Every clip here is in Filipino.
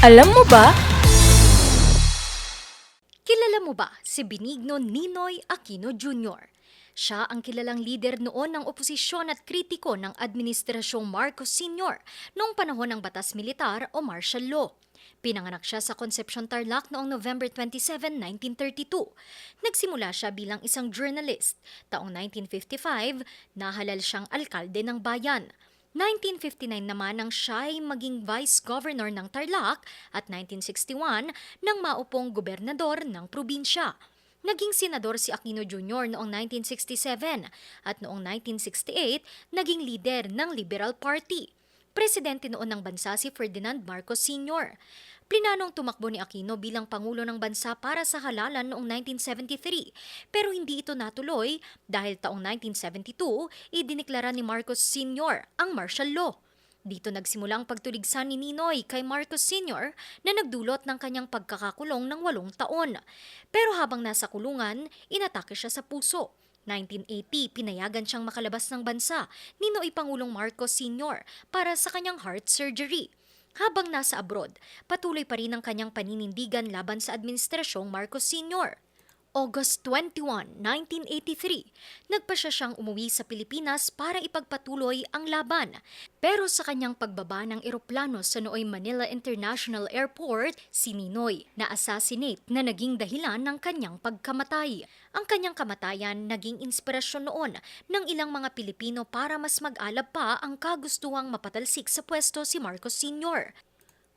Alam mo ba? Kilala mo ba si Benigno Ninoy Aquino Jr.? Siya ang kilalang leader noon ng oposisyon at kritiko ng Administrasyong Marcos Sr. noong panahon ng batas militar o martial law. Pinanganak siya sa Concepcion Tarlac noong November 27, 1932. Nagsimula siya bilang isang journalist. Taong 1955, nahalal siyang alkalde ng bayan. 1959 naman nang siya ay maging vice governor ng Tarlac at 1961 nang maupong gobernador ng probinsya. Naging senador si Aquino Jr. noong 1967 at noong 1968 naging leader ng Liberal Party. Presidente noon ng bansa si Ferdinand Marcos Sr. Plinanong tumakbo ni Aquino bilang Pangulo ng Bansa para sa halalan noong 1973 pero hindi ito natuloy dahil taong 1972 idiniklara ni Marcos Sr. ang martial law. Dito nagsimula ang pagtuligsan ni Ninoy kay Marcos Sr. na nagdulot ng kanyang pagkakakulong ng walong taon. Pero habang nasa kulungan, inatake siya sa puso. 1980, pinayagan siyang makalabas ng bansa ni Noy Pangulong Marcos Sr. para sa kanyang heart surgery. Habang nasa abroad, patuloy pa rin ang kanyang paninindigan laban sa administrasyong Marcos Sr. August 21, 1983, nagpa siya siyang umuwi sa Pilipinas para ipagpatuloy ang laban. Pero sa kanyang pagbaba ng eroplano sa Nooy Manila International Airport, si Ninoy na-assassinate na naging dahilan ng kanyang pagkamatay. Ang kanyang kamatayan naging inspirasyon noon ng ilang mga Pilipino para mas mag-alab pa ang kagustuhang mapatalsik sa pwesto si Marcos Sr.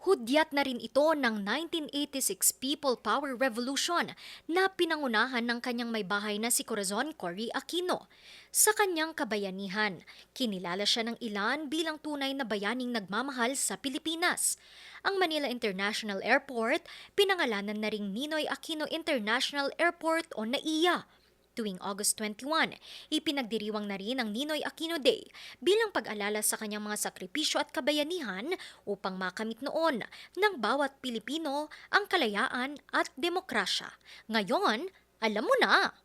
Hudyat na rin ito ng 1986 People Power Revolution na pinangunahan ng kanyang may bahay na si Corazon Cory Aquino. Sa kanyang kabayanihan, kinilala siya ng ilan bilang tunay na bayaning nagmamahal sa Pilipinas. Ang Manila International Airport, pinangalanan na ring Ninoy Aquino International Airport o NAIA. Tuwing August 21, ipinagdiriwang na rin ang Ninoy Aquino Day bilang pag-alala sa kanyang mga sakripisyo at kabayanihan upang makamit noon ng bawat Pilipino ang kalayaan at demokrasya. Ngayon, alam mo na!